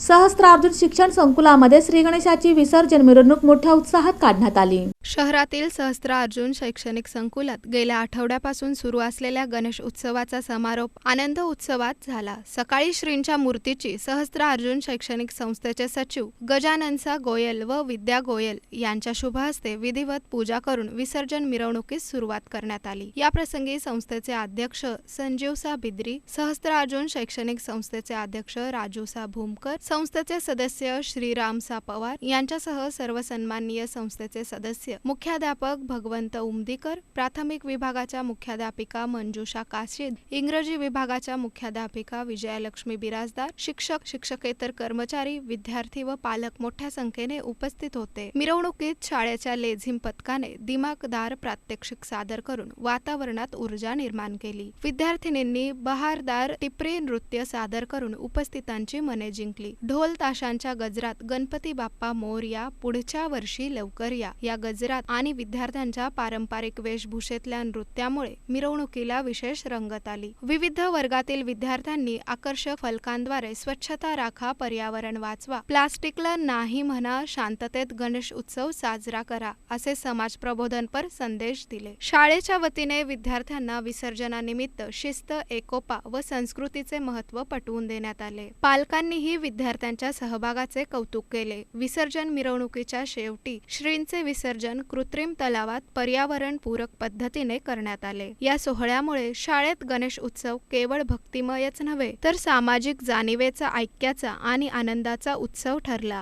सहस्त्रार्जुन शिक्षण संकुलामध्ये श्रीगणेशाची विसर्जन मिरवणूक मोठ्या उत्साहात काढण्यात आली. शहरातील सहस्त्रार्जुन शैक्षणिक संकुलात गेल्या आठवड्यापासून सुरू असलेल्या गणेश उत्सवाचा समारोप आनंद उत्सवात झाला. सकाळी श्रींच्या मूर्तीची सहस्त्रार्जुन शैक्षणिक संस्थेचे सचिव गजाननसा गोयल व विद्या गोयल यांच्या शुभ हस्ते विधिवत पूजा करून विसर्जन मिरवणुकीस सुरुवात करण्यात आली. या प्रसंगी संस्थेचे अध्यक्ष संजीवसा बिद्री सहस्त्रार्जुन शैक्षणिक संस्थेचे अध्यक्ष राजूसा भूमकर संस्थेचे सदस्य श्रीरामसा पवार यांच्यासह सर्व सन्माननीय संस्थेचे सदस्य मुख्याध्यापक भगवंत उमदीकर प्राथमिक विभागाच्या मुख्याध्यापिका मंजुषा काशीद इंग्रजी विभागाच्या मुख्याध्यापिका विजयालक्ष्मी बिराजदार शिक्षक शिक्षकेतर कर्मचारी विद्यार्थी व पालक मोठ्या संख्येने उपस्थित होते. मिरवणुकीत शाळेच्या लेझिम पथकाने दिमाकदार प्रात्यक्षिक सादर करून वातावरणात ऊर्जा निर्माण केली. विद्यार्थिनींनी बहारदार टिपरे नृत्य सादर करून उपस्थितांची मने जिंकली. ढोल ताशांच्या गजरात गणपती बाप्पा मोरया पुढच्या वर्षी लवकर या. या गजरात आणि विद्यार्थ्यांच्या पारंपरिक वेशभूषेतल्या नृत्यामुळे मिरवणुकीला विशेष रंगत आली. विविध वर्गातील विद्यार्थ्यांनी आकर्षक फलकांद्वारे स्वच्छता राखा पर्यावरण वाचवा प्लास्टिकला नाही म्हणा शांततेत गणेश उत्सव साजरा करा असे समाज प्रबोधनपर संदेश दिले. शाळेच्या वतीने विद्यार्थ्यांना विसर्जनानिमित्त शिस्त एकोपा व संस्कृतीचे महत्त्व पटवून देण्यात आले. पालकांनीही विद्यार्थ्यांच्या सहभागाचे कौतुक केले. विसर्जन मिरवणुकीच्या शेवटी श्रींचे विसर्जन कृत्रिम तलावात पर्यावरणपूरक पद्धतीने करण्यात आले. या सोहळ्यामुळे शाळेत गणेश उत्सव केवळ भक्तिमयच नव्हे तर सामाजिक जाणीवेचा ऐक्याचा आणि आनंदाचा उत्सव ठरला.